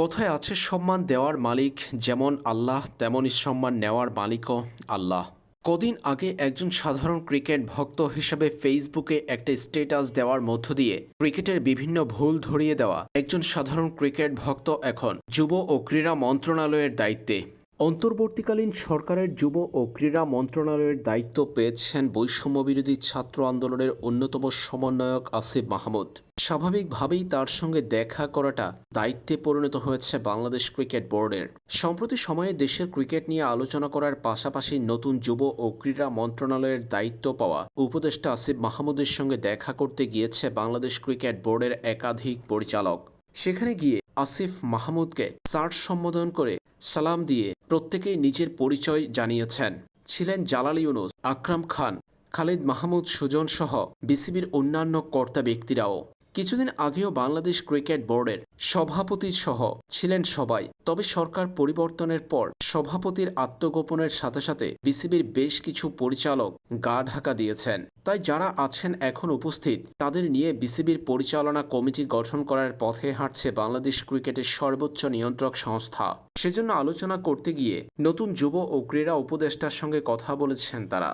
কোথায় আছে সম্মান দেওয়ার মালিক? যেমন আল্লাহ তেমনই সম্মান নেওয়ার মালিকও আল্লাহ। কদিন আগে একজন সাধারণ ক্রিকেট ভক্ত হিসাবে ফেসবুকে একটা স্ট্যাটাস দেওয়ার মধ্য দিয়ে ক্রিকেটের বিভিন্ন ভুল ধরিয়ে দেওয়া একজন সাধারণ ক্রিকেট ভক্ত এখন যুব ও ক্রীড়া মন্ত্রণালয়ের দায়িত্বে। অন্তর্বর্তীকালীন সরকারের যুব ও ক্রীড়া মন্ত্রণালয়ের দায়িত্ব পেয়েছেন বৈষম্য বিরোধী ছাত্র আন্দোলনের অন্যতম সমন্বয়ক আসিফ মাহমুদ। স্বাভাবিকভাবেই তার সঙ্গে দেখা করাটা দায়িত্বে পরিণত হয়েছে বাংলাদেশ ক্রিকেট বোর্ডের। সম্প্রতি সময়ে দেশের ক্রিকেট নিয়ে আলোচনা করার পাশাপাশি নতুন যুব ও ক্রীড়া মন্ত্রণালয়ের দায়িত্ব পাওয়া উপদেষ্টা আসিফ মাহমুদের সঙ্গে দেখা করতে গিয়েছে বাংলাদেশ ক্রিকেট বোর্ডের একাধিক পরিচালক। সেখানে গিয়ে আসিফ মাহমুদকে স্যার সম্বোধন করে সালাম দিয়ে প্রত্যেকেই নিজের পরিচয় জানিয়েছেন। ছিলেন জালাল ইউনুস, আকরাম খান, খালিদ মাহমুদ সুজন সহ বিসিবির অন্যান্য কর্তা ব্যক্তিরাও। কিছুদিন আগেও বাংলাদেশ ক্রিকেট বোর্ডের সভাপতি সহ ছিলেন সবাই। তবে সরকার পরিবর্তনের পর সভাপতির আত্মগোপনের সাথে সাথে বিসিবির বেশ কিছু পরিচালক গা ঢাকা দিয়েছেন। তাই যারা আছেন এখন উপস্থিত, তাদের নিয়ে বিসিবির পরিচালনা কমিটি গঠন করার পথে হাঁটছে বাংলাদেশ ক্রিকেটের সর্বোচ্চ নিয়ন্ত্রক সংস্থা। সেজন্য আলোচনা করতে গিয়ে নতুন যুব ও ক্রীড়া উপদেষ্টার সঙ্গে কথা বলেছেন তারা।